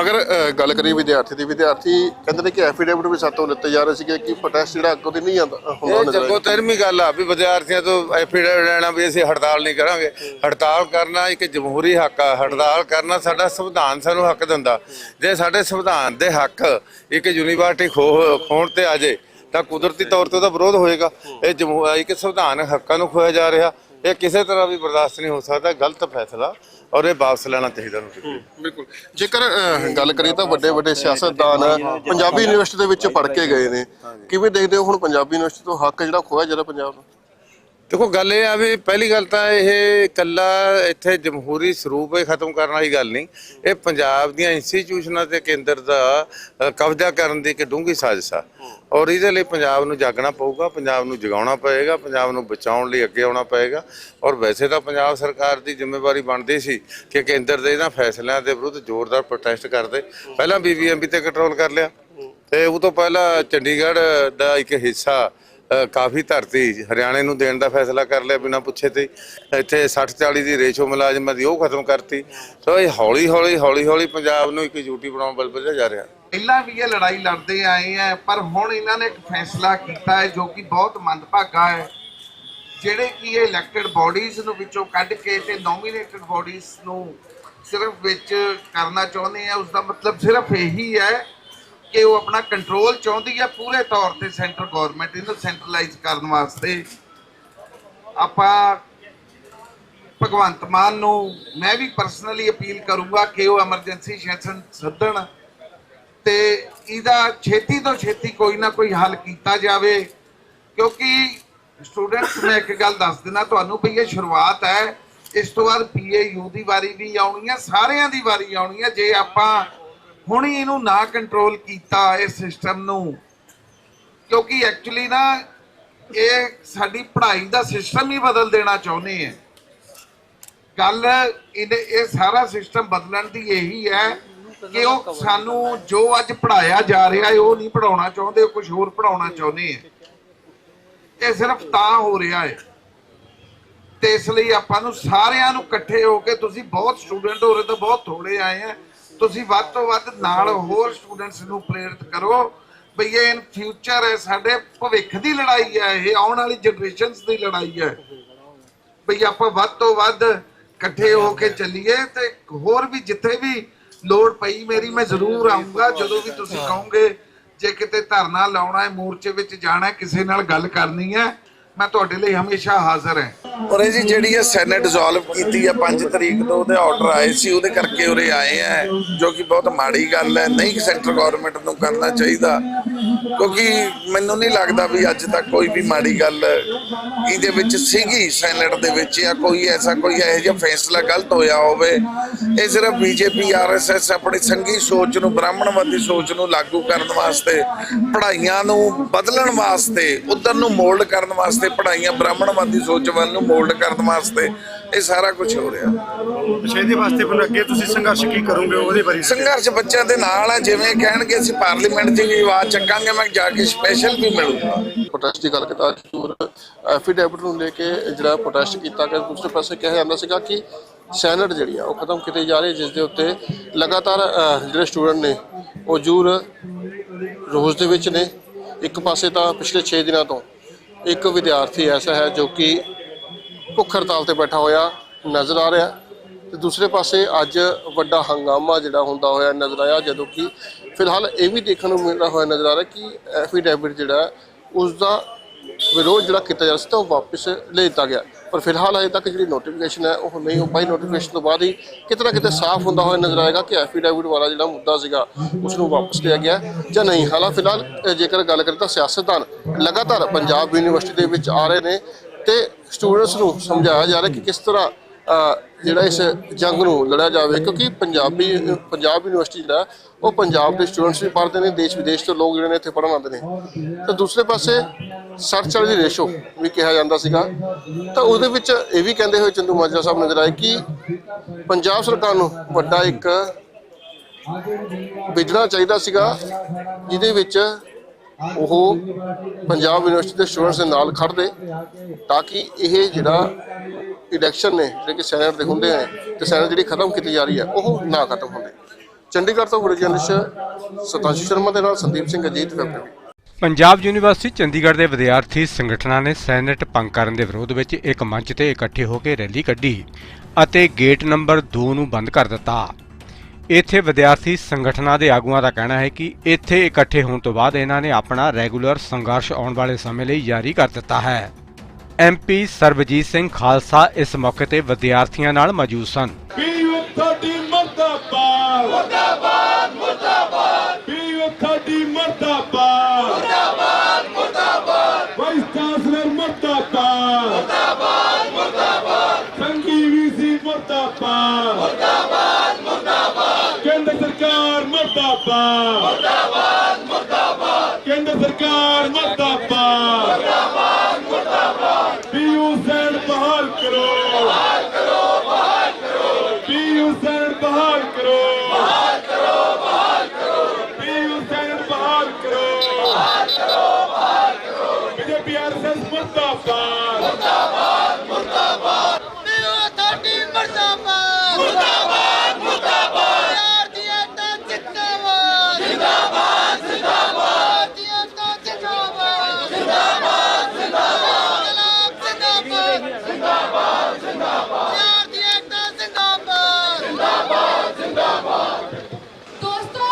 ਅਗਰ ਗੱਲ ਕਰੀਏ ਵਿਦਿਆਰਥੀ ਦੀ ਵਿਦਿਆਰਥੀ ਕਹਿੰਦੇ ਨੇ ਕਿ ਐਫੀਡੇਵਿਟ ਵੀ ਸਾਤੋਂ ਲਿੱਤੇ ਜਾ ਰਹੇ ਸੀਗੇ ਕਿ ਪ੍ਰੋਟੈਸਟ ਜਿਹੜਾ ਅੱਗੋਂ ਦੀ ਨਹੀਂ ਆਉਂਦਾ ਹੁੰਦਾ ਇਹ ਨਜ਼ਰ ਜੱਗੋ ਤੇਰਵੀਂ ਗੱਲ ਆ ਵੀ ਵਿਦਿਆਰਥੀਆਂ ਤੋਂ ਐਫੀਡੇਵਿਟ ਲੈਣਾ ਵੀ ਅਸੀਂ ਹੜਤਾਲ ਨਹੀਂ ਕਰਾਂਗੇ। ਹੜਤਾਲ ਕਰਨਾ ਇੱਕ ਜਮਹੂਰੀ ਹੱਕ ਆ। ਹੜਤਾਲ ਕਰਨਾ ਸਾਡਾ ਸੰਵਿਧਾਨ ਸਾਨੂੰ ਹੱਕ ਦਿੰਦਾ। ਜੇ ਸਾਡੇ ਸੰਵਿਧਾਨ ਦੇ ਹੱਕ ਇੱਕ ਯੂਨੀਵਰਸਿਟੀ ਖੋ ਖੋਣ ਤੇ ਆ ਜੇ ਤਾਂ ਕੁਦਰਤੀ ਤੌਰ ਤੇ ਉਹਦਾ ਵਿਰੋਧ ਹੋਏਗਾ। ਇਹ ਜਮਹੂ ਇੱਕ ਸੰਵਿਧਾਨ ਹੱਕਾਂ ਨੂੰ ਖੋਇਆ ਜਾ ਰਿਹਾ। ਇਹ ਕਿਸੇ ਤਰ੍ਹਾਂ ਵੀ ਬਰਦਾਸ਼ਤ ਨਹੀਂ ਹੋ ਸਕਦਾ। ਗਲਤ ਫੈਸਲਾ ਔਰ ਇਹ ਵਾਪਸ ਲੈਣਾ ਚਾਹੀਦਾ ਨੂੰ ਬਿਲਕੁਲ। ਜੇਕਰ ਅਹ, ਗੱਲ ਕਰੀਏ ਤਾਂ ਵੱਡੇ ਵੱਡੇ ਸਿਆਸਤਦਾਨ ਪੰਜਾਬੀ ਯੂਨੀਵਰਸਿਟੀ ਦੇ ਵਿੱਚ ਪੜ੍ਹ ਕੇ ਗਏ ਨੇ। ਕਿਵੇਂ ਦੇਖਦੇ ਹੋ ਹੁਣ ਪੰਜਾਬੀ ਯੂਨੀਵਰਸਿਟੀ ਤੋਂ ਹੱਕ ਜਿਹੜਾ ਖੋਇਆ ਜਿਹੜਾ ਪੰਜਾਬ ਨੂੰ? ਦੇਖੋ ਗੱਲ ਇਹ ਆ ਵੀ ਪਹਿਲੀ ਗੱਲ ਤਾਂ ਇਹ ਇਕੱਲਾ ਇੱਥੇ ਜਮਹੂਰੀ ਸਰੂਪ ਹੀ ਖਤਮ ਕਰਨ ਵਾਲੀ ਗੱਲ ਨਹੀਂ। ਇਹ ਪੰਜਾਬ ਦੀਆਂ ਇੰਸਟੀਚਿਊਸ਼ਨਾਂ ਤੇ ਕੇਂਦਰ ਦਾ ਅ, ਕਬਜ਼ਾ ਕਰਨ ਦੀ ਇੱਕ ਡੂੰਘੀ ਸਾਜ਼ਿਸ਼ ਆ। ਔਰ ਇਹਦੇ ਲਈ ਪੰਜਾਬ ਨੂੰ ਜਾਗਣਾ ਪਊਗਾ ਪੰਜਾਬ ਨੂੰ ਜਗਾਉਣਾ ਪਏਗਾ ਪੰਜਾਬ ਨੂੰ ਬਚਾਉਣ ਲਈ ਅੱਗੇ ਆਉਣਾ ਪਏਗਾ। ਔਰ ਵੈਸੇ ਤਾਂ ਪੰਜਾਬ ਸਰਕਾਰ ਦੀ ਜ਼ਿੰਮੇਵਾਰੀ ਬਣਦੀ ਸੀ ਕਿ ਕੇਂਦਰ ਦੇ ਇਹਨਾਂ ਫੈਸਲਿਆਂ ਦੇ ਵਿਰੁੱਧ ਜ਼ੋਰਦਾਰ ਪ੍ਰੋਟੈਸਟ ਕਰਦੇ। ਪਹਿਲਾਂ ਬੀਬੀਐਮਬੀ ਤੇ ਕੰਟਰੋਲ ਕਰ ਲਿਆ। ਤੇ ਉਹ ਤੋਂ ਪਹਿਲਾਂ ਚੰਡੀਗੜ੍ਹ ਦਾ ਇੱਕ ਹਿੱਸਾ ਕਾਫੀ ਧਰਤੀ ਹਰਿਆਣੇ ਨੂੰ ਦੇਣ ਦਾ ਫੈਸਲਾ ਕਰ ਲਿਆ ਬਿਨਾਂ ਪੁੱਛੇ ਤੇ। ਇੱਥੇ 60 40 ਦੀ ਰੇਸ਼ੋ ਮੁਲਾਜ਼ਮਾਂ ਦੀ ਉਹ ਖਤਮ ਕਰਤੀ। ਸੋ ਇਹ ਹੌਲੀ ਹੌਲੀ ਹੌਲੀ ਹੌਲੀ ਪੰਜਾਬ ਨੂੰ ਇੱਕ ਯੂਟੀ ਬਣਾਉਣ ਵੱਲ ਵਧਿਆ ਜਾ ਰਿਹਾ। ਪਹਿਲਾਂ ਵੀ ਇਹ ਲੜਾਈ ਲੜਦੇ ਆਏ ਆ, ਪਰ ਹੁਣ ਇਹਨਾਂ ਨੇ ਇੱਕ ਫੈਸਲਾ ਕੀਤਾ ਹੈ ਜੋ ਕਿ ਬਹੁਤ ਮੰਦਭਾਗਾ ਹੈ। ਜਿਹੜੇ ਕਿ ਇਹ ਇਲੈਕਟਡ ਬਾਡੀਜ਼ ਨੂੰ ਵਿੱਚੋਂ ਕੱਢ ਕੇ ਤੇ ਨੋਮੀਨੇਟਡ ਬਾਡੀਜ਼ ਨੂੰ ਸਿਰਫ ਵਿੱਚ ਕਰਨਾ ਚਾਹੁੰਦੇ ਆ ਉਸ ਦਾ ਮਤਲਬ ਸਿਰਫ ਇਹੀ ਹੈ ਕਿ ਉਹ ਆਪਣਾ ਕੰਟਰੋਲ ਚਾਹੁੰਦੀ ਹੈ ਪੂਰੇ ਤੌਰ ਤੇ ਸੈਂਟਰ ਗਵਰਨਮੈਂਟ ਇਹਨੂੰ ਸੈਂਟਰਲਾਈਜ਼ ਕਰਨ ਵਾਸਤੇ। ਆਪਾਂ ਭਗਵੰਤ ਮਾਨ ਨੂੰ ਮੈਂ ਵੀ ਪਰਸਨਲੀ ਅਪੀਲ ਕਰੂੰਗਾ ਕਿ ਉਹ ਐਮਰਜੈਂਸੀ ਸੈਸ਼ਨ ਸੱਦਣ ਤੇ ਇਹਦਾ ਛੇਤੀ ਤੋਂ ਛੇਤੀ ਕੋਈ ਨਾ ਕੋਈ ਹੱਲ ਕੀਤਾ ਜਾਵੇ। ਕਿਉਂਕਿ ਸਟੂਡੈਂਟਸ ਮੈਂ ਇੱਕ ਗੱਲ ਦੱਸ ਦਿੰਦਾ ਤੁਹਾਨੂੰ ਵੀ ਇਹ ਸ਼ੁਰੂਆਤ ਹੈ। ਇਸ ਤੋਂ ਬਾਅਦ ਪੀਏਯੂ ਦੀ ਵਾਰੀ ਵੀ ਆਉਣੀ ਹੈ ਸਾਰਿਆਂ ਦੀ ਵਾਰੀ ਆਉਣੀ ਹੈ ਜੇ ਆਪਾਂ ਹੁਣ ਇਹਨੂੰ ਨਾ ਕੰਟਰੋਲ ਕੀਤਾ ਇਸ ਸਿਸਟਮ ਨੂੰ, ਕਿਉਂਕਿ ਐਕਚੁਅਲੀ ਨਾ ਇਹ ਸਾਡੀ ਪੜ੍ਹਾਈ ਦਾ ਸਿਸਟਮ ਹੀ ਬਦਲ ਦੇਣਾ ਚਾਹੁੰਦੇ ਆ। ਗੱਲ ਇਹਨੇ ਇਹ ਸਾਰਾ ਸਿਸਟਮ ਬਦਲਣ ਦੀ ਇਹੀ ਹੈ ਕਿ ਉਹ ਸਾਨੂੰ ਜੋ ਅੱਜ ਪੜਾਇਆ ਜਾ ਰਿਹਾ ਹੈ, ਉਹ ਨਹੀਂ ਪੜਾਉਣਾ ਚਾਹੁੰਦੇ, ਉਹ ਕੁਝ ਹੋਰ ਪੜਾਉਣਾ ਚਾਹੁੰਦੇ ਆ। ਇਹ ਸਿਰਫ ਤਾਂ ਹੋ ਰਿਹਾ ਹੈ। ਤੇ ਇਸ ਲਈ ਆਪਾਂ ਨੂੰ ਸਾਰਿਆਂ ਨੂੰ ਇਕੱਠੇ ਹੋ ਕੇ, ਤੁਸੀਂ ਬਹੁਤ ਸਟੂਡੈਂਟ ਹੋ ਰਹੇ ਤਾਂ ਬਹੁਤ ਥੋੜੇ ਆਏ ਆ। ਤੁਸੀਂ ਵੱਧ ਤੋਂ ਵੱਧ ਨਾਲ ਹੋਰ ਸਟੂਡੈਂਟਸ ਨੂੰ ਪ੍ਰੇਰਿਤ ਕਰੋ ਬਈ ਇਹ ਇਨ ਫਿਊਚਰ ਹੈ ਸਾਡੇ ਭਵਿੱਖ ਦੀ ਲੜਾਈ ਹੈ ਇਹ ਆਉਣ ਵਾਲੀ ਜਨਰੇਸ਼ਨਸ ਦੀ ਲੜਾਈ ਹੈ। ਬਈ ਆਪਾਂ ਵੱਧ ਤੋਂ ਵੱਧ ਇਕੱਠੇ ਹੋ ਕੇ ਚੱਲੀਏ ਤੇ ਹੋਰ ਵੀ ਜਿੱਥੇ ਵੀ ਲੋੜ ਪਈ ਮੇਰੀ ਮੈਂ ਜ਼ਰੂਰ ਆਉਂਗਾ ਜਦੋਂ ਵੀ ਤੁਸੀਂ ਕਹੋਗੇ ਜੇ ਕਿਤੇ ਧਰਨਾ ਲਾਉਣਾ ਹੈ ਮੋਰਚੇ ਵਿੱਚ ਜਾਣਾ ਹੈ ਕਿਸੇ ਨਾਲ ਗੱਲ ਕਰਨੀ ਹੈ ਮੈਂ ਤੁਹਾਡੇ ਲਈ ਹਮੇਸ਼ਾ ਹਾਜ਼ਰ ਹਾਂ। ਔਰ ਇਹ ਜੀ ਜਿਹੜੀ ਇਹ ਸੈਨੇਟ ਡਿਸੋਲਵ ਕੀਤੀ ਆ 5 ਤਰੀਕ ਤੋਂ, ਉਹਦੇ ਆਰਡਰ ਆਏ ਸੀ, ਉਹਦੇ ਕਰਕੇ ਉਰੇ ਆਏ ਆ, ਜੋ ਕਿ ਬਹੁਤ ਮਾੜੀ ਗੱਲ ਹੈ। ਨਹੀਂ ਸੈਂਟਰ ਗਵਰਨਮੈਂਟ ਨੂੰ ਕਰਨਾ ਚਾਹੀਦਾ, ਕਿਉਂਕਿ ਮੈਨੂੰ ਨਹੀਂ ਲੱਗਦਾ ਵੀ ਅੱਜ ਤੱਕ ਕੋਈ ਵੀ ਮਾੜੀ ਗੱਲ ਇਹਦੇ ਵਿੱਚ ਸੀਗੀ ਸੈਨੇਟ ਦੇ ਵਿੱਚ, ਜਾਂ ਕੋਈ ਐਸਾ ਕੋਈ ਇਹੋ ਜਿਹਾ ਫੈਸਲਾ ਗਲਤ ਹੋਇਆ ਹੋਵੇ। ਇਹ ਸਿਰਫ ਬੀਜੇਪੀ ਆਰਐਸਐਸ ਆਪਣੀ ਸੰਗੀ ਸੋਚ ਨੂੰ, ਬ੍ਰਾਹਮਣਵਾਦੀ ਸੋਚ ਨੂੰ ਲਾਗੂ ਕਰਨ ਵਾਸਤੇ ਪੜਾਈਆਂ ਨੂੰ ਬਦਲਣ ਵਾਸਤੇ, ਉਧਰ ਨੂੰ ਮੋਲਡ ਕਰਨ ਵਾਸਤੇ ਪੜ੍ਹਾਈਆਂ ਬ੍ਰਾਹਮਣਵਾਦੀ ਸੋਚ ਵੱਲ ਨੂੰ ਮੋਲਡ ਕਰਨ ਵਾਸਤੇ ਇਹ ਸਾਰਾ ਕੁਝ ਹੋ ਰਿਹਾ। ਇਹਦੇ ਵਾਸਤੇ ਫਿਰ ਅੱਗੇ ਤੁਸੀਂ ਸੰਘਰਸ਼ ਕੀ ਕਰੋਗੇ ਉਹਦੇ ਬਾਰੇ? ਸੰਘਰਸ਼ ਬੱਚਿਆਂ ਦੇ ਨਾਲ ਆ ਜਿਵੇਂ ਕਹਿਣਗੇ ਅਸੀਂ ਪਾਰਲੀਮੈਂਟ 'ਚ ਵੀ ਆਵਾਜ਼ ਚੱਕਾਂਗੇ ਮੈਂ ਜਾ ਕੇ ਸਪੈਸ਼ਲ ਵੀ ਮਿਲੂੰਗਾ। ਪ੍ਰੋਟੈਸਟ ਦੀ ਗੱਲ ਕੀਤਾ ਜ਼ਰੂਰ ਐਫੀਡੈਵਿਟ ਨੂੰ ਲੈ ਕੇ ਜਿਹੜਾ ਪ੍ਰੋਟੈਸਟ ਕੀਤਾ ਗਿਆ ਦੂਸਰੇ ਪਾਸੇ ਕਿਹਾ ਜਾਂਦਾ ਸੀਗਾ ਕਿ ਸੈਨੇਟ ਜਿਹੜੀ ਆ ਉਹ ਖਤਮ ਕੀਤੀ ਜਾ ਰਹੀ ਜਿਸ ਦੇ ਉੱਤੇ ਲਗਾਤਾਰ ਜਿਹੜੇ ਸਟੂਡੈਂਟ ਨੇ ਉਹ ਜੂਰ ਰੋਜ਼ ਦੇ ਵਿੱਚ ਨੇ। ਇੱਕ ਪਾਸੇ ਤਾਂ ਪਿਛਲੇ 6 ਦਿਨਾਂ ਤੋਂ ਇੱਕ ਵਿਦਿਆਰਥੀ ਐਸਾ ਹੈ ਜੋ ਕਿ ਭੁੱਖ ਹੜਤਾਲ ਤੇ ਬੈਠਾ ਹੋਇਆ ਨਜ਼ਰ ਆ ਰਿਹਾ ਤੇ ਦੂਸਰੇ ਪਾਸੇ ਅੱਜ ਵੱਡਾ ਹੰਗਾਮਾ ਜਿਹੜਾ ਹੁੰਦਾ ਹੋਇਆ ਨਜ਼ਰ ਆਇਆ, ਜਦੋਂ ਕਿ ਫਿਲਹਾਲ ਇਹ ਵੀ ਦੇਖਣ ਨੂੰ ਮਿਲਦਾ ਹੋਇਆ ਨਜ਼ਰ ਆ ਰਿਹਾ ਕਿ ਐਫੀਡੈਵਿਟ ਜਿਹੜਾ ਉਸ ਦਾ ਵਿਰੋਧ ਜਿਹੜਾ ਕੀਤਾ ਜਾ ਰਿਹਾ ਸੀ ਤਾਂ ਉਹ ਵਾਪਸ ਲੈ ਦਿੱਤਾ ਗਿਆ। ਪਰ ਫਿਲਹਾਲ ਅਜੇ ਤੱਕ ਜਿਹੜੀ ਨੋਟੀਫਿਕੇਸ਼ਨ ਹੈ, ਉਹ ਨਹੀਂ ਹੋ ਪਾਈ। ਨੋਟੀਫਿਕੇਸ਼ਨ ਤੋਂ ਬਾਅਦ ਹੀ ਕਿਤੇ ਨਾ ਕਿਤੇ ਸਾਫ਼ ਹੁੰਦਾ ਹੋਇਆ ਨਜ਼ਰ ਆਏਗਾ ਕਿ ਐਫੀਡੈਵਿਟ ਵਾਲਾ ਜਿਹੜਾ ਮੁੱਦਾ ਸੀਗਾ ਉਸ ਨੂੰ ਵਾਪਸ ਲਿਆ ਗਿਆ ਜਾਂ ਨਹੀਂ। ਹਾਲਾਂ ਫਿਲਹਾਲ ਜੇਕਰ ਗੱਲ ਕਰੀਏ ਤਾਂ ਸਿਆਸਤਦਾਨ ਲਗਾਤਾਰ ਪੰਜਾਬ ਯੂਨੀਵਰਸਿਟੀ ਦੇ ਵਿੱਚ ਆ ਰਹੇ ਨੇ ਤੇ ਸਟੂਡੈਂਟਸ ਨੂੰ ਸਮਝਾਇਆ ਜਾ ਰਿਹਾ ਕਿ ਕਿਸ ਤਰ੍ਹਾਂ ਜਿਹੜਾ ਇਸ ਜੰਗ ਨੂੰ ਲੜਿਆ ਜਾਵੇ, ਕਿਉਂਕਿ ਪੰਜਾਬੀ, ਪੰਜਾਬ ਯੂਨੀਵਰਸਿਟੀ ਜਿਹੜਾ, ਉਹ ਪੰਜਾਬ ਦੇ ਸਟੂਡੈਂਟਸ ਵੀ ਪੜ੍ਹਦੇ ਨੇ, ਦੇਸ਼ ਵਿਦੇਸ਼ ਤੋਂ ਲੋਕ ਜਿਹੜੇ ਨੇ ਇੱਥੇ ਪੜ੍ਹਨ ਆਉਂਦੇ ਨੇ। ਤੇ ਦੂਸਰੇ ਪਾਸੇ 60 40 ਦੀ ਰੇਸ਼ੋ ਵੀ ਕਿਹਾ ਜਾਂਦਾ ਸੀਗਾ। ਤਾਂ ਉਹਦੇ ਵਿੱਚ ਇਹ ਵੀ ਕਹਿੰਦੇ ਹੋਏ ਚੰਦੂ ਮਾਜਰਾ ਸਾਹਿਬ ਨਜ਼ਰ ਆਏ ਕਿ ਪੰਜਾਬ ਸਰਕਾਰ ਨੂੰ ਵੱਡਾ ਇੱਕ ਵਿਜਣਾ ਚਾਹੀਦਾ ਸੀਗਾ, ਜਿਹਦੇ ਵਿੱਚ ਉਹ ਪੰਜਾਬ ਯੂਨੀਵਰਸਿਟੀ ਦੇ ਸਟੂਡੈਂਟਸ ਦੇ ਨਾਲ ਖੜਦੇ ਤਾਂ ਕਿ ਇਹ ਜਿਹੜਾ ਇਲੈਕਸ਼ਨ ਨੇ, ਜਿਹੜੇ ਕਿ ਸੈਨੇਟ ਦੇ ਹੁੰਦੇ ਨੇ, ਤੇ ਸੈਨੇਟ ਜਿਹੜੀ ਖਤਮ ਕੀਤੀ ਜਾ ਰਹੀ ਹੈ, ਉਹ ਨਾ ਖਤਮ ਹੁੰਦੇ। ਚੰਡੀਗੜ੍ਹ ਤੋਂ ਵੀਡੀਓ ਜਰਨਲਿਸਟ ਸਤਾਂਸ਼ੂ ਸ਼ਰਮਾ ਦੇ ਨਾਲ ਸੰਦੀਪ ਸਿੰਘ ਅਜੀਤ ਵੈਬ ਪੰਜਾਬ ਯੂਨੀਵਰਸਿਟੀ ਚੰਡੀਗੜ੍ਹ ਦੇ ਵਿਦਿਆਰਥੀ ਸੰਗਠਨਾਂ ਨੇ ਸੈਨੇਟ ਭੰਗ ਕਰਨ ਦੇ ਵਿਰੋਧ ਵਿੱਚ ਇੱਕ ਮੰਚ ਤੇ ਇਕੱਠੇ ਹੋ ਕੇ ਰੈਲੀ ਕੱਢੀ ਅਤੇ ਗੇਟ ਨੰਬਰ 2 ਨੂੰ ਬੰਦ ਕਰ ਦਿੱਤਾ। ਇੱਥੇ ਵਿਦਿਆਰਥੀ ਸੰਗਠਨਾਂ ਦੇ ਆਗੂਆਂ ਦਾ ਕਹਿਣਾ ਹੈ ਕਿ ਇੱਥੇ ਇਕੱਠੇ ਹੋਣ ਤੋਂ ਬਾਅਦ ਇਹਨਾਂ ਨੇ ਆਪਣਾ ਰੈਗੂਲਰ ਸੰਘਰਸ਼ ਆਉਣ ਵਾਲੇ ਸਮੇਂ ਲਈ ਜਾਰੀ ਕਰ ਦਿੱਤਾ ਹੈ। ਐਮਪੀ ਸਰਬਜੀਤ ਸਿੰਘ ਖਾਲਸਾ ਇਸ ਮੌਕੇ ਤੇ ਵਿਦਿਆਰਥੀਆਂ ਨਾਲ ਮੌਜੂਦ ਸਨ। ਪੀਯੂ ਤੁਹਾਡੀ ਮਰਦਾਬਾਦ। ਮੁਰਦਾਬਾਦ ਮੁਰਦਾਬਾਦ। ਪੀਯੂ ਤੁਹਾਡੀ ਮਰਦਾਬਾਦ। ਮੁਰਦਾਬਾਦ ਮੁਰਦਾਬਾਦ। ਵਾਈਸ ਚਾਂਸਲਰ ਮਰਦਾਬਾਦ। ਮੁਰਦਾਬਾਦ ਮੁਰਦਾਬਾਦ। ਸੰਗੀ ਵੀਸੀ ਮਰਦਾਬਾਦ। ਮੁਰਦਾਬਾਦ ਮੁਰਦਾਬਾਦ। ਕੇਂਦਰ ਸਰਕਾਰ ਮਰਦਾਬਾਦ। ਮੁਰਦਾਬਾਦ ਮੁਰਦਾਬਾਦ। ਕੇਂਦਰ ਸਰਕਾਰ ਮਰਦਾਬਾਦ ਮੁਰਦਾਬਾਦ ਮੁਰਦਾਬਾਦ ਪੀਯੂ ਸੈਨ ਬਹਾਲ ਕਰੋ ਪੀਯੂ ਸੈਨਟ ਬਹਾਲ ਕਰੋ ਬਹਾਲ ਕਰੋ ਬਹਾਲ ਕਰੋ ਪੀਯੂ ਸੈਨਟ ਬਹਾਲ ਕਰੋ ਬਹਾਲ ਕਰੋ ਬਹਾਲ ਕਰੋ ਬੀਜੇਪੀ ਆਰਐਸਐਸ ਮੁਰਦਾਬਾਦ ਪੀਓ ਅਥਾਰਟੀ ਮਰਦਾਬਾਦ ਮੁਰਦਾਬਾਦ ਮੁਰਦਾਬਾਦ ਯਾਰ ਦੀ ਏਕਤਾ ਜਿੰਦਾਬਾਦ ਜਿੰਦਾਬਾਦ ਜਿੰਦਾਬਾਦ ਦੀ ਏਕਤਾ ਜਿੰਦਾਬਾਦ ਜਿੰਦਾਬਾਦ ਜਿੰਦਾਬਾਦ ਜਨਾਬ ਜਿੰਦਾਬਾਦ ਜਿੰਦਾਬਾਦ ਜਿੰਦਾਬਾਦ ਯਾਰ ਦੀ ਏਕਤਾ ਜਿੰਦਾਬਾਦ ਦੋਸਤੋ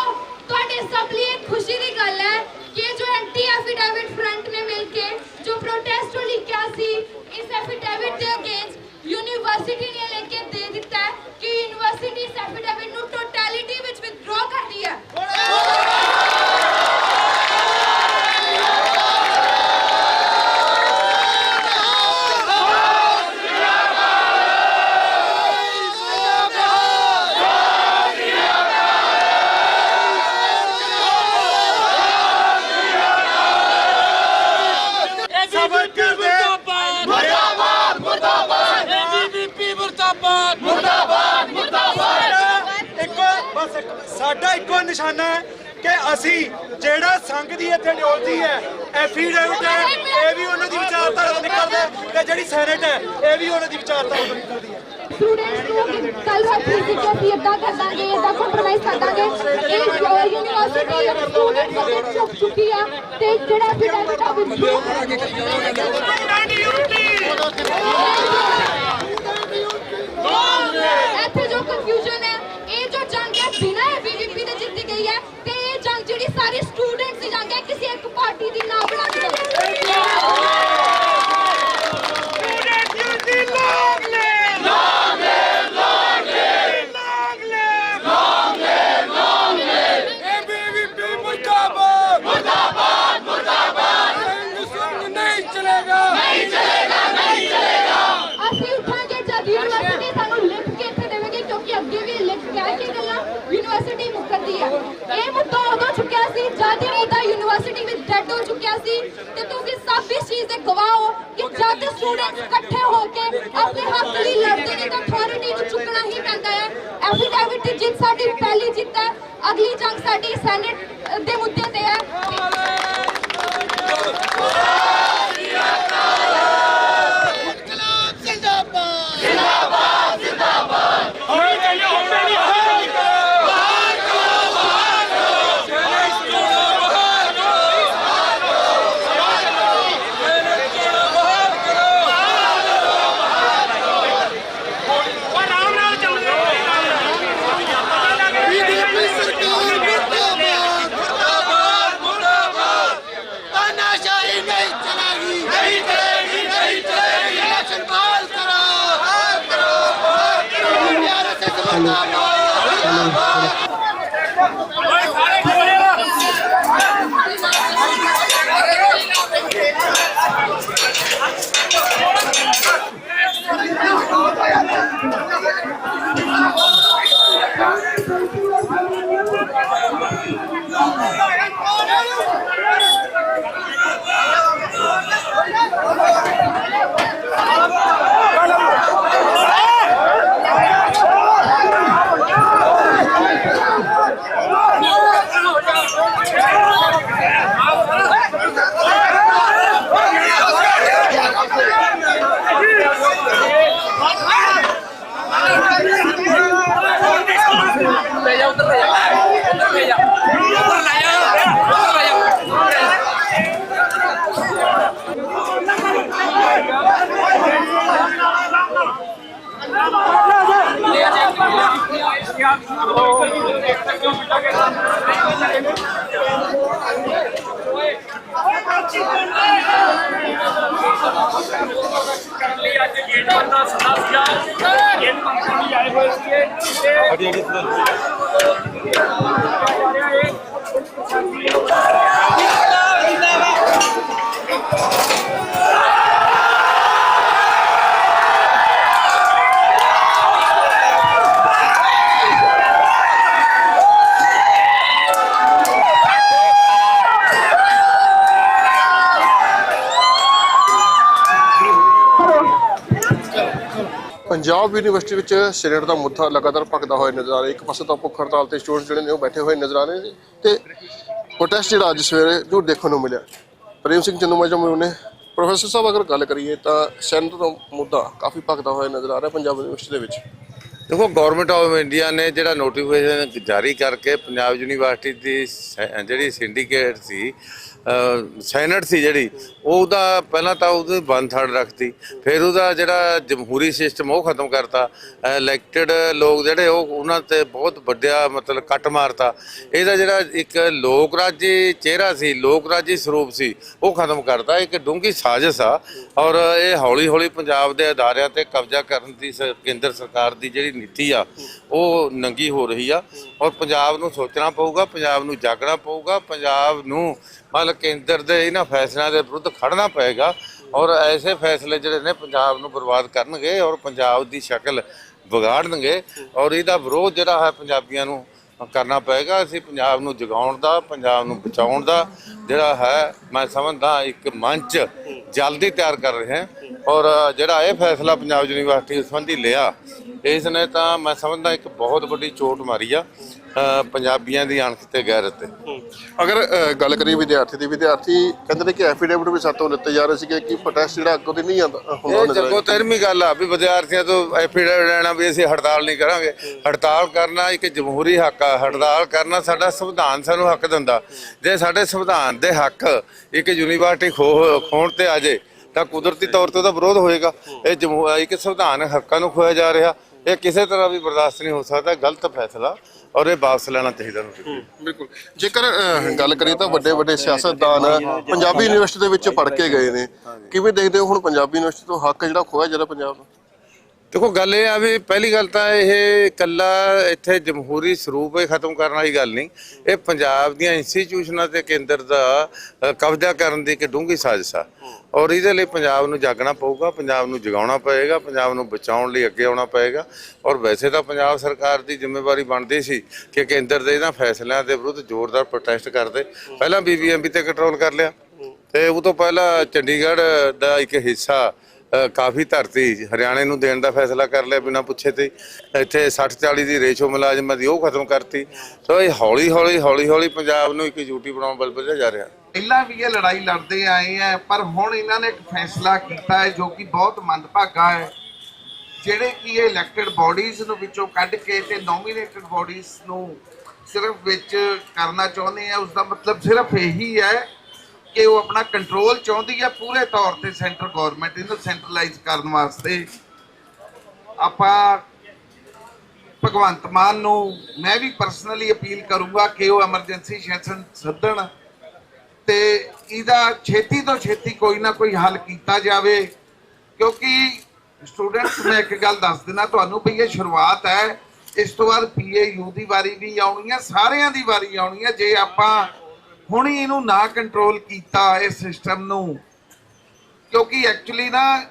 ਤੁਹਾਡੇ ਸਭ ਲਈ ਇੱਕ ਖੁਸ਼ੀ ਦੀ ਗੱਲ ਹੈ ਕਿ ਜੋ ਐਂਟੀ ਐਫੀਡੈਵਿਟ ਫਰੰਟ ਨੇ ਮਿਲ ਕੇ ਜੋ ਪ੍ਰੋਟੈਸਟ ਲਿਖਿਆ ਸੀ। ਇਸ ਐਫੀਡੈਵਿਟ ਦੇ ਅਗੇਂਸਟ ਯੂਨੀਵਰਸਿਟੀ ਨੇ ਲੈ ਕੇ ਦੇ ਦਿੱਤਾ ਕਿ ਯੂਨੀਵਰਸਿਟੀ ਇਸ ਐਫੀਡੈਵਿਟ ਨੂੰ ਟੋਟੈਲਿਟੀ ਵਿੱਚ ਵਿਥਡਰਾ ਕਰਦੀ ਹੈ ਮੁਰਦਾਬਾਦ ਮੁਰਦਾਬਾਦ ਏਬੀਵੀਪੀ ਮੁਰਦਾਬਾਦ ਮੁਰਦਾਬਾਦ ਮੁਰਦਾਬਾਦ ਇੱਕੋ ਬਸ ਇੱਕ- ਸਾਡਾ ਇੱਕੋ ਨਿਸ਼ਾਨਾ ਹੈ ਕਿ ਅਸੀਂ ਜਿਹੜਾ ਸੰਘ ਦੀ ਇੱਥੇ ਡਿਓਲਜੀ ਹੈ ਐਫੀਡੈਵਿਟ ਹੈ ਇਹ ਵੀ ਉਹਨਾਂ ਦੀ ਵਿਚਾਰਧਾਰਾ ਤੋਂ ਨਿਕਲਦਾ ਹੈ ਤੇ ਜਿਹੜੀ ਸੈਨੇਟ ਹੈ ਇਹ ਵੀ ਉਹਨਾਂ ਦੀ ਵਿਚਾਰਧਾਰਾ ਤੋਂ ਨਿਕਲਦੀ ਹੈ। ਸਟੂਡੈਂਟਸ ਨੂੰ ਕੱਲ ਰਾਤੀ ਸੀ ਕਿ ਅਸੀਂ ਇਦਾਂ ਕਰ ਦਾਂਗੇ ਇਦਾਂ ਕੰਪਰੋਮਾਈਜ਼ ਕਰ ਦਾਂਗੇ ਇਹ ਯੂਨੀਵਰਸਿਟੀ ਸਟੂਡੈਂਟਸ ਅੱਗੇ ਝੁਕ ਚੁੱਕੀ ਆ ਤੇ ਜਿਹੜਾ ਐਫੀਡੈਵਿਟ ਆ ਵਿਥਡਰਾ ਇੱਥੇ ਜੋ ਕਨਫਿਊਜ਼ਨ ਹੈ ਤੇ ਇਹ ਜੰਗ ਜਿਹੜੀ ਸਾਰੇ ਸਟੂਡੈਂਟਸ ਦੀ ਜੰਗ ਹੈ, ਕਿਸੇ ਇੱਕ ਪਾਰਟੀ ਦੀ ਨਾ ਬਣਾ ਕੇ ਮੁੱਕਰਦੀ ਹੈ ਇਹ ਮੁੱਦਾ ਉਦੋਂ ਚੁੱਕਿਆ ਸੀ ਜਦ ਇਹ ਮੁੱਦਾ ਯੂਨੀਵਰਸਿਟੀ ਵਿੱਚ ਡੈਡ ਹੋ ਚੁੱਕਿਆ ਸੀ ਤੇ ਤੁਸੀਂ ਸਭ ਇਸ ਚੀਜ਼ ਦੇ ਗਵਾਹ ਹੋ ਕਿ ਜਦ ਸਟੂਡੈਂਟਸ ਇਕੱਠੇ ਹੋ ਕੇ ਆਪਣੇ ਹੱਕ ਲਈ ਲੜਦੇ ਨੇ ਤਾਂ ਅਥਾਰਟੀ ਨੂੰ ਚੁੱਕਣਾ ਹੀ ਪੈਂਦਾ ਹੈ। ਐਫੀਡੈਵਿਟ ਦੀ ਜਿੱਤ ਸਾਡੀ ਪਹਿਲੀ ਜਿੱਤ ਹੈ, ਅਗਲੀ ਜੰਗ ਸਾਡੀ ਸੈਨੇਟ ਦੇ ਮੁੱਦੇ ਤੇ ਹੈ। Oh, ਆਏ ਹੋਏ ਸੀਗੇ ਤੇ ਪੰਜਾਬ ਯੂਨੀਵਰਸਿਟੀ ਵਿੱਚ ਸੈਨੇਟ ਦਾ ਮੁੱਦਾ ਲਗਾਤਾਰ ਭਖਦਾ ਹੋਇਆ ਨਜ਼ਰ ਆ ਰਿਹਾ। ਇੱਕ ਪਾਸੇ ਤਾਂ ਭੁੱਖ ਹੜਤਾਲ ਤੇ ਸਟੂਡੈਂਟ ਜਿਹੜੇ ਨੇ ਉਹ ਬੈਠੇ ਹੋਏ ਨਜ਼ਰ ਆ ਰਹੇ ਨੇ ਤੇ ਪ੍ਰੋਟੈਸਟ ਜਿਹੜਾ ਅੱਜ ਸਵੇਰੇ ਜੋ ਦੇਖਣ ਨੂੰ ਮਿਲਿਆ। ਪ੍ਰੇਮ ਸਿੰਘ ਚੰਦੂਮਾਜਰਾ ਨੇ। ਪ੍ਰੋਫੈਸਰ ਸਾਹਿਬ, ਅਗਰ ਗੱਲ ਕਰੀਏ ਤਾਂ ਸੈਨੇਟ ਦਾ ਮੁੱਦਾ ਕਾਫੀ ਭਖਦਾ ਹੋਇਆ ਨਜ਼ਰ ਆ ਰਿਹਾ ਪੰਜਾਬ ਯੂਨੀਵਰਸਿਟੀ ਦੇ ਵਿੱਚ। ਦੇਖੋ ਗਵਰਨਮੈਂਟ ਆਫ ਇੰਡੀਆ ਨੇ ਜਿਹੜਾ ਨੋਟੀਫਿਕੇਸ਼ਨ ਜਾਰੀ ਕਰਕੇ ਪੰਜਾਬ ਯੂਨੀਵਰਸਿਟੀ ਦੀ ਸੈ- ਜਿਹੜੀ ਸਿੰਡੀਕੇਟ ਸੀ, ਅਹ ਸੈਨੇਟ ਸੀ ਜਿਹੜੀ ਉਹਦਾ ਪਹਿਲਾਂ ਤਾਂ ਉਹਦੇ ਬੰਦ ਥੜ ਰੱਖਤੀ, ਫਿਰ ਉਹਦਾ ਜਿਹੜਾ ਜਮਹੂਰੀ ਸਿਸਟਮ ਉਹ ਖਤਮ ਕਰਤਾ। ਇਲੈਕਟਿਡ ਲੋਕ ਜਿਹੜੇ ਉਹ, ਉਹਨਾਂ ਤੇ ਬਹੁਤ ਵੱਡਿਆ ਮਤਲਬ ਕੱਟ ਮਾਰਤਾ। ਇਹਦਾ ਜਿਹੜਾ ਇੱਕ ਲੋਕ ਰਾਜੀ ਚਿਹਰਾ ਸੀ ਲੋਕ ਰਾਜੀ ਸਰੂਪ ਸੀ, ਉਹ ਖਤਮ ਕਰਤਾ। ਇੱਕ ਡੂੰਘੀ ਸਾਜ਼ਿਸ਼ ਆ ਔਰ ਇਹ ਹੌਲੀ ਹੌਲੀ ਪੰਜਾਬ ਦੇ ਅਦਾਰਿਆਂ ਤੇ ਕਬਜ਼ਾ ਕਰਨ ਦੀ ਸ- ਕੇਂਦਰ ਸਰਕਾਰ ਦੀ ਜਿਹੜੀ ਨੀਤੀ ਆ, ਉਹ ਨੰਗੀ ਹੋ ਰਹੀ ਆ। ਔਰ ਪੰਜਾਬ ਨੂੰ ਸੋਚਣਾ ਪਊਗਾ, ਪੰਜਾਬ ਨੂੰ ਜਾਗਣਾ ਪਊਗਾ। ਪੰਜਾਬ ਨੂੰ ਮਤਲਬ ਕੇਂਦਰ ਦੇ ਇਹਨਾਂ ਫੈਸਲਿਆਂ ਦੇ ਵਿਰੁੱਧ ਖੜਨਾ ਪਏਗਾ ਔਰ ਐਸੇ ਫੈਸਲੇ ਜਿਹੜੇ ਨੇ ਪੰਜਾਬ ਨੂੰ ਬਰਬਾਦ ਕਰਨਗੇ ਔਰ ਪੰਜਾਬ ਦੀ ਸ਼ਕਲ ਵਿਗਾੜਨਗੇ ਔਰ ਇਹਦਾ ਵਿਰੋਧ ਜਿਹੜਾ ਹੈ ਪੰਜਾਬੀਆਂ ਨੂੰ ਕਰਨਾ ਪਏਗਾ। ਅਸੀਂ ਪੰਜਾਬ ਨੂੰ ਜਗਾਉਣ ਦਾ, ਪੰਜਾਬ ਨੂੰ ਬਚਾਉਣ ਦਾ ਜਿਹੜਾ ਹੈ, ਮੈਂ ਸਮਝਦਾ ਇੱਕ ਮੰਚ ਜਲਦੀ ਤਿਆਰ ਕਰ ਰਹੇ ਹਾਂ ਔਰ ਜਿਹੜਾ ਇਹ ਫੈਸਲਾ ਪੰਜਾਬ ਯੂਨੀਵਰਸਿਟੀ ਸੰਬੰਧੀ ਲਿਆ, ਇਸ ਨੇ ਤਾਂ ਮੈਂ ਸਮਝਦਾ ਇੱਕ ਬਹੁਤ ਵੱਡੀ ਚੋਟ ਮਾਰੀ ਆ। ਪੰਜਾਬੀਆਂ ਦੀ ਅਣਖ ਤੇ ਗੈਰਤ ਤੇ ਅਗਰ ਅ, ਗੱਲ ਕਰੀਏ ਵਿਦਿਆਰਥੀ ਦੀ ਵਿਦਿਆਰਥੀ ਕਹਿੰਦੇ ਨੇ ਕਿ ਐਫੀਡੇਵਿਟ ਵੀ ਸਾਤੋਂ ਦਿੱਤੇ ਜਾ ਰਹੇ ਸੀਗੇ ਕਿ ਪ੍ਰੋਟੈਸਟ ਜਿਹੜਾ ਅੱਗੋਂ ਦੀ ਨਹੀਂ ਆਉਂਦਾ ਹੁੰਦਾ ਇਹ ਨਜ਼ਰ ਜੱਗੋ ਤੇਰਵੀਂ ਗੱਲ ਆ ਵੀ ਵਿਦਿਆਰਥੀਆਂ ਤੋਂ ਐਫੀਡੇਵਿਟ ਲੈਣਾ ਵੀ ਅਸੀਂ ਹੜਤਾਲ ਨਹੀਂ ਕਰਾਂਗੇ। ਹੜਤਾਲ ਕਰਨਾ ਇੱਕ ਜਮਹੂਰੀ ਹੱਕ ਆ। ਹੜਤਾਲ ਕਰਨਾ ਸਾਡਾ ਸੰਵਿਧਾਨ ਸਾਨੂੰ ਹੱਕ ਦਿੰਦਾ। ਜੇ ਸਾਡੇ ਸੰਵਿਧਾਨ ਦੇ ਹੱਕ ਇੱਕ ਯੂਨੀਵਰਸਿਟੀ ਖੋ ਖੋਣ ਤੇ ਆ ਜੇ ਤਾਂ ਕੁਦਰਤੀ ਤੌਰ ਤੇ ਉਹਦਾ ਵਿਰੋਧ ਹੋਏਗਾ। ਇਹ ਜਮਹੂ- ਇੱਕ ਸੰਵਿਧਾਨ ਹੱਕਾਂ ਨੂੰ ਖੋਇਆ ਜਾ ਰਿਹਾ। ਇਹ ਕਿਸੇ ਤਰ੍ਹਾਂ ਵੀ ਬਰਦਾਸ਼ਤ ਨਹੀਂ ਹੋ ਸਕਦਾ। ਗਲਤ ਫੈਸਲਾ। ਔਰ ਇਹ ਵਾਪਸ ਲੈਣਾ ਚਾਹੀਦਾ ਨੂੰ ਬਿਲਕੁਲ। ਜੇਕਰ ਗੱਲ ਕਰੀਏ ਤਾਂ ਵੱਡੇ ਵੱਡੇ ਸਿਆਸਤਦਾਨ ਪੰਜਾਬੀ ਯੂਨੀਵਰਸਿਟੀ ਦੇ ਵਿੱਚ ਪੜ੍ਹ ਕੇ ਗਏ ਨੇ। ਕਿਵੇਂ ਦੇਖਦੇ ਹੋ ਹੁਣ ਪੰਜਾਬੀ ਯੂਨੀਵਰਸਿਟੀ ਤੋਂ ਹੱਕ ਜਿਹੜਾ ਖੋਇਆ ਜਿਹੜਾ ਪੰਜਾਬ ਦਾ ਦੇਖੋ ਗੱਲ ਇਹ ਆ ਵੀ ਪਹਿਲੀ ਗੱਲ ਤਾਂ ਇਹ ਇਕੱਲਾ ਇੱਥੇ ਜਮਹੂਰੀ ਸਰੂਪ ਹੀ ਖਤਮ ਕਰਨ ਵਾਲੀ ਗੱਲ ਨਹੀਂ। ਇਹ ਪੰਜਾਬ ਦੀਆਂ ਇੰਸਟੀਚਿਊਸ਼ਨਾਂ ਤੇ ਕੇਂਦਰ ਦਾ ਅ, ਕਬਜ਼ਾ ਕਰਨ ਦੀ ਇੱਕ ਡੂੰਘੀ ਸਾਜ਼ਿਸ਼ ਆ। ਔਰ ਇਹਦੇ ਲਈ ਪੰਜਾਬ ਨੂੰ ਜਾਗਣਾ ਪਊਗਾ ਪੰਜਾਬ ਨੂੰ ਜਗਾਉਣਾ ਪਏਗਾ ਪੰਜਾਬ ਨੂੰ ਬਚਾਉਣ ਲਈ ਅੱਗੇ ਆਉਣਾ ਪਏਗਾ। ਔਰ ਵੈਸੇ ਤਾਂ ਪੰਜਾਬ ਸਰਕਾਰ ਦੀ ਜ਼ਿੰਮੇਵਾਰੀ ਬਣਦੀ ਸੀ ਕਿ ਕੇਂਦਰ ਦੇ ਇਹਨਾਂ ਫੈਸਲਿਆਂ ਦੇ ਵਿਰੁੱਧ ਜ਼ੋਰਦਾਰ ਪ੍ਰੋਟੈਸਟ ਕਰਦੇ। ਪਹਿਲਾਂ ਬੀਬੀਐਮਬੀ ਤੇ ਕੰਟਰੋਲ ਕਰ ਲਿਆ। ਤੇ ਉਹ ਤੋਂ ਪਹਿਲਾਂ ਚੰਡੀਗੜ੍ਹ ਦਾ ਇੱਕ ਹਿੱਸਾ ਕਾਫੀ ਧਰਤੀ ਹਰਿਆਣੇ ਨੂੰ ਦੇਣ ਦਾ ਫੈਸਲਾ ਕਰ ਲਿਆ ਬਿਨਾਂ ਪੁੱਛੇ ਤੇ। ਇੱਥੇ 60 40 ਦੀ ਰੇਸ਼ੋ ਮੁਲਾਜ਼ਮਾਂ ਦੀ ਉਹ ਖਤਮ ਕਰਤੀ। ਸੋ ਇਹ ਹੌਲੀ ਹੌਲੀ ਹੌਲੀ ਹੌਲੀ ਪੰਜਾਬ ਨੂੰ ਇੱਕ ਯੂਟੀ ਬਣਾਉਣ ਵੱਲ ਵਧਿਆ ਜਾ ਰਿਹਾ। ਪਹਿਲਾਂ ਵੀ ਇਹ ਲੜਾਈ ਲੜਦੇ ਆਏ ਆ, ਪਰ ਹੁਣ ਇਹਨਾਂ ਨੇ ਇੱਕ ਫੈਸਲਾ ਕੀਤਾ ਹੈ ਜੋ ਕਿ ਬਹੁਤ ਮੰਦਭਾਗਾ ਹੈ, ਜਿਹੜੇ ਕਿ ਇਹ ਇਲੈਕਟਿਡ ਬਾਡੀਜ਼ ਨੂੰ ਵਿੱਚੋਂ ਕੱਢ ਕੇ ਤੇ ਨੋਮੀਨੇਟਡ ਬਾਡੀਜ਼ ਨੂੰ ਸਿਰਫ ਵਿੱਚ ਕਰਨਾ ਚਾਹੁੰਦੇ ਆ। ਉਸ ਦਾ ਮਤਲਬ ਸਿਰਫ ਇਹੀ ਹੈ ਕਿ ਉਹ ਆਪਣਾ ਕੰਟਰੋਲ ਚਾਹੁੰਦੀ ਹੈ ਪੂਰੇ ਤੌਰ ਤੇ ਸੈਂਟਰ ਗਵਰਨਮੈਂਟ ਇਹਨੂੰ ਸੈਂਟਰਲਾਈਜ਼ ਕਰਨ ਵਾਸਤੇ। ਆਪਾਂ ਭਗਵੰਤ ਮਾਨ ਨੂੰ ਮੈਂ ਵੀ ਪਰਸਨਲੀ ਅਪੀਲ ਕਰੂੰਗਾ ਕਿ ਉਹ ਐਮਰਜੈਂਸੀ ਸੈਸ਼ਨ ਸੱਦਣ ਤੇ ਇਹਦਾ ਛੇਤੀ ਤੋਂ ਛੇਤੀ ਕੋਈ ਨਾ ਕੋਈ ਹੱਲ ਕੀਤਾ ਜਾਵੇ, ਕਿਉਂਕਿ ਸਟੂਡੈਂਟਸ ਮੈਂ ਇੱਕ ਗੱਲ ਦੱਸ ਦਿੰਦਾ ਤੁਹਾਨੂੰ ਵੀ ਇਹ ਸ਼ੁਰੂਆਤ ਹੈ। ਇਸ ਤੋਂ ਬਾਅਦ ਪੀਏਯੂ ਦੀ ਵਾਰੀ ਵੀ ਆਉਣੀ ਹੈ ਸਾਰਿਆਂ ਦੀ ਵਾਰੀ ਆਉਣੀ ਹੈ ਜੇ ਆਪਾਂ ਹੁਣ ਹੀ ਇਹਨੂੰ ਨਾ ਕੰਟਰੋਲ ਕੀਤਾ ਇਹ ਸਿਸਟਮ ਨੂੰ। ਕਿਉਂਕਿ ਐਕਚੁਅਲੀ ਨਾ,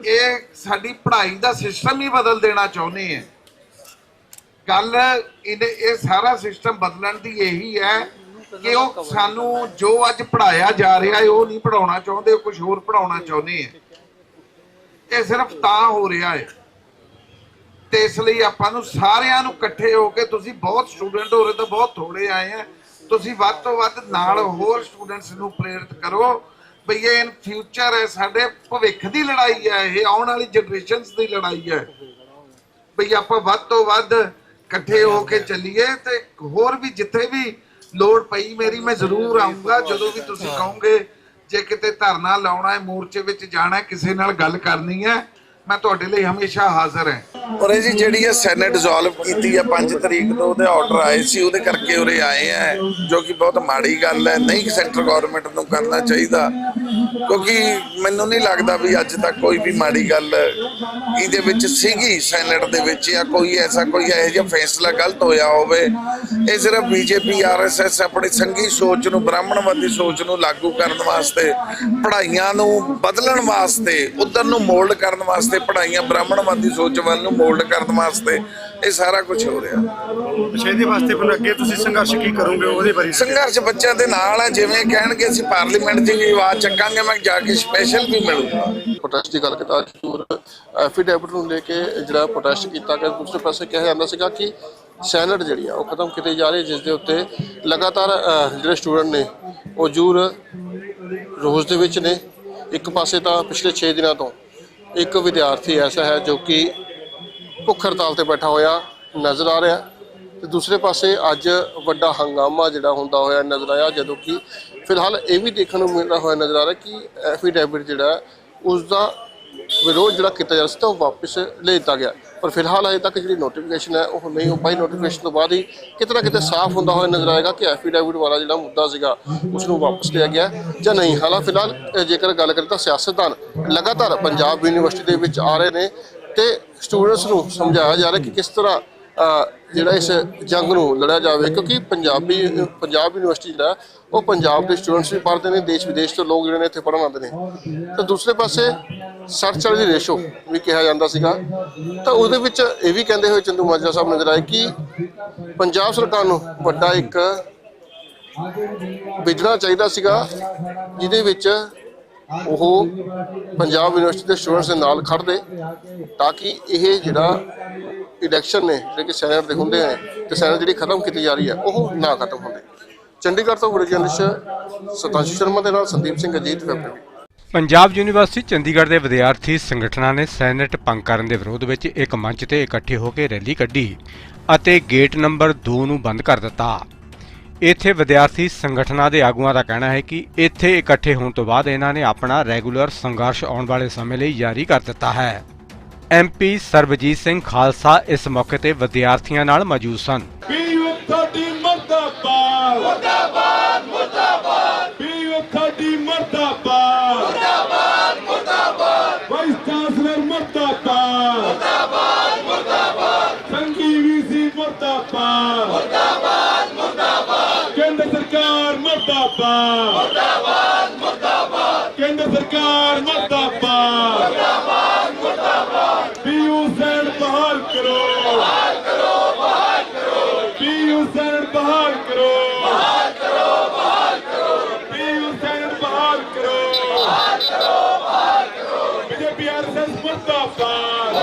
ਇਹ ਸਾਡੀ ਪੜ੍ਹਾਈ ਦਾ ਸਿਸਟਮ ਹੀ ਬਦਲ ਦੇਣਾ ਚਾਹੁੰਦੇ ਹੈ ਗੱਲ ਇਹਨੇ ਇਹ ਸਾਰਾ ਸਿਸਟਮ ਬਦਲਣ ਦੀ ਇਹੀ ਹੈ ਕਿ ਉਹ ਸਾਨੂੰ ਜੋ ਅੱਜ ਪੜਾਇਆ ਜਾ ਰਿਹਾ ਹੈ, ਉਹ ਨਹੀਂ ਪੜਾਉਣਾ ਚਾਹੁੰਦੇ, ਉਹ ਕੁਝ ਹੋਰ ਪੜਾਉਣਾ ਚਾਹੁੰਦੇ ਹੈ ਇਹ ਸਿਰਫ ਤਾਂ ਹੋ ਰਿਹਾ ਹੈ। ਤੇ ਇਸ ਲਈ ਆਪਾਂ ਨੂੰ ਸਾਰਿਆਂ ਨੂੰ ਇਕੱਠੇ ਹੋ ਕੇ, ਤੁਸੀਂ ਬਹੁਤ ਸਟੂਡੈਂਟ ਹੋ ਰਹੇ ਤਾਂ ਬਹੁਤ ਥੋੜੇ ਆਏ ਆ। ਤੁਸੀਂ ਵੱਧ ਤੋਂ ਵੱਧ ਨਾਲ ਹੋਰ ਸਟੂਡੈਂਟਸ ਨੂੰ ਪ੍ਰੇਰਿਤ ਕਰੋ ਬਈ ਇਹ ਇਨ ਫਿਊਚਰ ਹੈ ਸਾਡੇ ਭਵਿੱਖ ਦੀ ਲੜਾਈ ਹੈ, ਇਹ ਆਉਣ ਵਾਲੀ ਜਨਰੇਸ਼ਨਸ ਦੀ ਲੜਾਈ ਹੈ। ਬਈ ਆਪਾਂ ਵੱਧ ਤੋਂ ਵੱਧ ਇਕੱਠੇ ਹੋ ਕੇ ਚੱਲੀਏ ਤੇ ਹੋਰ ਵੀ ਜਿੱਥੇ ਵੀ ਲੋੜ ਪਈ ਮੇਰੀ ਮੈਂ ਜ਼ਰੂਰ ਆਉਂਗਾ ਜਦੋਂ ਵੀ ਤੁਸੀਂ ਕਹੋਗੇ, ਜੇ ਕਿਤੇ ਧਰਨਾ ਲਾਉਣਾ ਹੈ, ਮੋਰਚੇ ਵਿੱਚ ਜਾਣਾ ਕਿਸੇ ਨਾਲ ਗੱਲ ਕਰਨੀ ਹੈ ਮੈਂ ਤੁਹਾਡੇ ਲਈ ਹਮੇਸ਼ਾ ਹਾਜ਼ਰ ਹਾਂ। ਔਰ ਇਹ ਜੀ ਜਿਹੜੀ ਇਹ ਸੈਨੇਟ ਡਿਸੋਲਵ ਕੀਤੀ ਆ 5 ਤਰੀਕ ਨੂੰ ਉਹਦੇ ਆਰਡਰ ਆਏ ਸੀ, ਉਹਦੇ ਕਰਕੇ ਉਰੇ ਆਏ ਆ, ਜੋ ਕਿ ਬਹੁਤ ਮਾੜੀ ਗੱਲ ਹੈ। ਨਹੀਂ ਸੈਂਟਰ ਗਵਰਨਮੈਂਟ ਨੂੰ ਕਰਨਾ ਚਾਹੀਦਾ, ਕਿਉਂਕਿ ਮੈਨੂੰ ਨਹੀਂ ਲੱਗਦਾ ਵੀ ਅੱਜ ਤੱਕ ਕੋਈ ਵੀ ਮਾੜੀ ਗੱਲ ਇਹਦੇ ਵਿੱਚ ਸੀਗੀ ਸੈਨੇਟ ਦੇ ਵਿੱਚ, ਜਾਂ ਕੋਈ ਐਸਾ ਕੋਈ ਇਹੋ ਜਿਹਾ ਫੈਸਲਾ ਗਲਤ ਹੋਇਆ ਹੋਵੇ। ਇਹ ਸਿਰਫ ਬੀਜੇਪੀ ਆਰਐਸਐਸ ਆਪਣੀ ਸੰਗੀ ਸੋਚ ਨੂੰ, ਬ੍ਰਾਹਮਣਵਾਦੀ ਸੋਚ ਨੂੰ ਲਾਗੂ ਕਰਨ ਵਾਸਤੇ, ਪੜ੍ਹਾਈਆਂ ਨੂੰ ਬਦਲਣ ਵਾਸਤੇ, ਉਧਰ ਨੂੰ ਮੋਲਡ ਕਰਨ ਵਾਸਤੇ ਪੜ੍ਹਾਈਆਂ ਬ੍ਰਾਹਮਣਵਾਦੀ ਸੋਚ ਵੱਲ ਨੂੰ ਮੋਲਡ ਕਰਨ ਵਾਸਤੇ ਇਹ ਸਾਰਾ ਕੁਝ ਹੋ ਰਿਹਾ। ਇਹਦੇ ਵਾਸਤੇ ਫਿਰ ਅੱਗੇ ਤੁਸੀਂ ਸੰਘਰਸ਼ ਕੀ ਕਰੋਗੇ ਉਹਦੇ ਬਾਰੇ? ਸੰਘਰਸ਼ ਬੱਚਿਆਂ ਦੇ ਨਾਲ ਹੈ ਜਿਵੇਂ ਕਹਿਣਗੇ ਅਸੀਂ ਪਾਰਲੀਮੈਂਟ 'ਚ ਵੀ ਆਵਾਜ਼ ਚੱਕਾਂਗੇ ਮੈਂ ਜਾ ਕੇ ਸਪੈਸ਼ਲ ਵੀ ਮਿਲੂੰਗਾ। ਪ੍ਰੋਟੈਸਟ ਦੀ ਗੱਲ ਕੀਤਾ ਜ਼ਰੂਰ ਐਫੀਡੈਵਿਟ ਨੂੰ ਲੈ ਕੇ ਜਿਹੜਾ ਪ੍ਰੋਟੈਸਟ ਕੀਤਾ ਗਿਆ ਦੂਸਰੇ ਪਾਸੇ ਕਿਹਾ ਜਾਂਦਾ ਸੀਗਾ ਕਿ ਸੈਨਟ ਜਿਹੜੀ ਆ ਉਹ ਖਤਮ ਕੀਤੀ ਜਾ ਰਹੀ ਹੈ, ਜਿਸ ਦੇ ਉੱਤੇ ਲਗਾਤਾਰ ਜਿਹੜੇ ਸਟੂਡੈਂਟ ਨੇ ਉਹ ਜੂਰ ਰੋਜ਼ ਦੇ ਵਿੱਚ ਨੇ। ਇੱਕ ਪਾਸੇ ਤਾਂ ਪਿਛਲੇ 6 ਦਿਨਾਂ ਤੋਂ ਇੱਕ ਵਿਦਿਆਰਥੀ ਐਸਾ ਹੈ ਜੋ ਕਿ ਭੁੱਖ ਹੜਤਾਲ ਤੇ ਬੈਠਾ ਹੋਇਆ ਨਜ਼ਰ ਆ ਰਿਹਾ ਤੇ ਦੂਸਰੇ ਪਾਸੇ ਅੱਜ ਵੱਡਾ ਹੰਗਾਮਾ ਜਿਹੜਾ ਹੁੰਦਾ ਹੋਇਆ ਨਜ਼ਰ ਆਇਆ ਜਦੋਂ ਕਿ ਫਿਲਹਾਲ ਇਹ ਵੀ ਦੇਖਣ ਨੂੰ ਮਿਲਦਾ ਹੋਇਆ ਨਜ਼ਰ ਆ ਰਿਹਾ ਕਿ ਐਫੀਡੈਵਿਟ ਜਿਹੜਾ ਹੈ, ਉਸ ਦਾ ਵਿਰੋਧ ਜਿਹੜਾ ਕੀਤਾ ਜਾ ਰਿਹਾ ਸੀ ਤਾਂ ਉਹ ਵਾਪਸ ਲੈ ਲਿੱਤਾ ਗਿਆ। ਪਰ ਫਿਲਹਾਲ ਅਜੇ ਤੱਕ ਜਿਹੜੀ ਨੋਟੀਫਿਕੇਸ਼ਨ ਹੈ, ਉਹ ਨਹੀਂ ਹੋ ਪਾਈ। ਨੋਟੀਫਿਕੇਸ਼ਨ ਤੋਂ ਬਾਅਦ ਹੀ ਕਿਤੇ ਨਾ ਕਿਤੇ ਸਾਫ਼ ਹੁੰਦਾ ਹੋਇਆ ਨਜ਼ਰ ਆਏਗਾ ਕਿ ਐਫੀਡੈਵਿਟ ਵਾਲਾ ਜਿਹੜਾ ਮੁੱਦਾ ਸੀਗਾ ਉਸ ਨੂੰ ਵਾਪਸ ਲਿਆ ਗਿਆ ਜਾਂ ਨਹੀਂ। ਹਾਲਾਂ ਫਿਲਹਾਲ ਜੇਕਰ ਗੱਲ ਕਰੀਏ ਤਾਂ ਸਿਆਸਤਦਾਨ ਲਗਾਤਾਰ ਪੰਜਾਬ ਯੂਨੀਵਰਸਿਟੀ ਦੇ ਵਿੱਚ ਆ ਰਹੇ ਨੇ ਤੇ ਸਟੂਡੈਂਟਸ ਨੂੰ ਸਮਝਾਇਆ ਜਾ ਰਿਹਾ ਕਿ ਕਿਸ ਤਰ੍ਹਾਂ ਜਿਹੜਾ ਇਸ ਜੰਗ ਨੂੰ ਲੜਿਆ ਜਾਵੇ। ਕਿਉਂਕਿ ਪੰਜਾਬੀ ਪੰਜਾਬ ਯੂਨੀਵਰਸਿਟੀ ਜਿਹੜਾ ਉਹ ਪੰਜਾਬ ਦੇ ਸਟੂਡੈਂਟਸ ਵੀ ਪੜ੍ਹਦੇ ਨੇ, ਦੇਸ਼ ਵਿਦੇਸ਼ ਤੋਂ ਲੋਕ ਜਿਹੜੇ ਨੇ ਇੱਥੇ ਪੜ੍ਹਨ ਆਉਂਦੇ ਨੇ। ਤੇ ਦੂਸਰੇ ਪਾਸੇ 60 40 ਦੀ ਰੇਸ਼ੋ ਵੀ ਕਿਹਾ ਜਾਂਦਾ ਸੀਗਾ। ਤਾਂ ਉਹਦੇ ਵਿੱਚ ਇਹ ਵੀ ਕਹਿੰਦੇ ਹੋਏ ਚੰਦੂ ਮਾਜਰਾ ਸਾਹਿਬ ਨਜ਼ਰ ਆਏ ਕਿ ਪੰਜਾਬ ਸਰਕਾਰ ਨੂੰ ਵੱਡਾ ਇੱਕ ਵਿਜਣਾ ਚਾਹੀਦਾ ਸੀਗਾ, ਜਿਹਦੇ ਵਿੱਚ ਉਹ ਪੰਜਾਬ ਯੂਨੀਵਰਸਿਟੀ ਦੇ ਸਟੂਡੈਂਟਸ ਦੇ ਨਾਲ ਖੜਦੇ ਤਾਂ ਕਿ ਇਹ ਜਿਹੜਾ ਇਲੈਕਸ਼ਨ ਨੇ, ਜਿਹੜੇ ਕਿ ਸੈਨੇਟ ਦੇ ਹੁੰਦੇ ਨੇ, ਤੇ ਸੈਨੇਟ ਜਿਹੜੀ ਖਤਮ ਕੀਤੀ ਜਾ ਰਹੀ ਹੈ, ਉਹ ਨਾ ਖਤਮ ਹੁੰਦੇ। ਚੰਡੀਗੜ੍ਹ ਤੋਂ ਵੀਡੀਓ ਜਰਨਲਿਸਟ ਸਤਾਂਸ਼ੂ ਸ਼ਰਮਾ ਦੇ ਨਾਲ ਸੰਦੀਪ ਸਿੰਘ ਅਜੀਤ ਵੈਬ ਪੰਜਾਬ ਯੂਨੀਵਰਸਿਟੀ ਚੰਡੀਗੜ੍ਹ ਦੇ ਵਿਦਿਆਰਥੀ ਸੰਗਠਨਾਂ ਨੇ ਸੈਨੇਟ ਭੰਗ ਕਰਨ ਦੇ ਵਿਰੋਧ ਵਿੱਚ ਇੱਕ ਮੰਚ ਤੇ ਇਕੱਠੇ ਹੋ ਕੇ ਰੈਲੀ ਕੱਢੀ ਅਤੇ ਗੇਟ ਨੰਬਰ 2 ਨੂੰ ਬੰਦ ਕਰ ਦਿੱਤਾ। ਇੱਥੇ ਵਿਦਿਆਰਥੀ ਸੰਗਠਨਾਂ ਦੇ ਆਗੂਆਂ ਦਾ ਕਹਿਣਾ ਹੈ ਕਿ ਇੱਥੇ ਇਕੱਠੇ ਹੋਣ ਤੋਂ ਬਾਅਦ ਇਹਨਾਂ ਨੇ ਆਪਣਾ ਰੈਗੂਲਰ ਸੰਘਰਸ਼ ਆਉਣ ਵਾਲੇ ਸਮੇਂ ਲਈ ਜਾਰੀ ਕਰ ਦਿੱਤਾ ਹੈ। ਐਮਪੀ ਸਰਬਜੀਤ ਸਿੰਘ ਖਾਲਸਾ ਇਸ ਮੌਕੇ ਤੇ ਵਿਦਿਆਰਥੀਆਂ ਨਾਲ ਮੌਜੂਦ ਸਨ। Murtafán, Murtafán, Murtafán, Vice Chancellor, Murtafán, Murtafán, San Givisi, Murtafán, Murtafán, Murtafán, Kendazar, Murtafán, Murtafán, Kendazar, Murtafán, Murtafán, Murtafán, Murtafán, Murtafán, Murtafán, Alpha.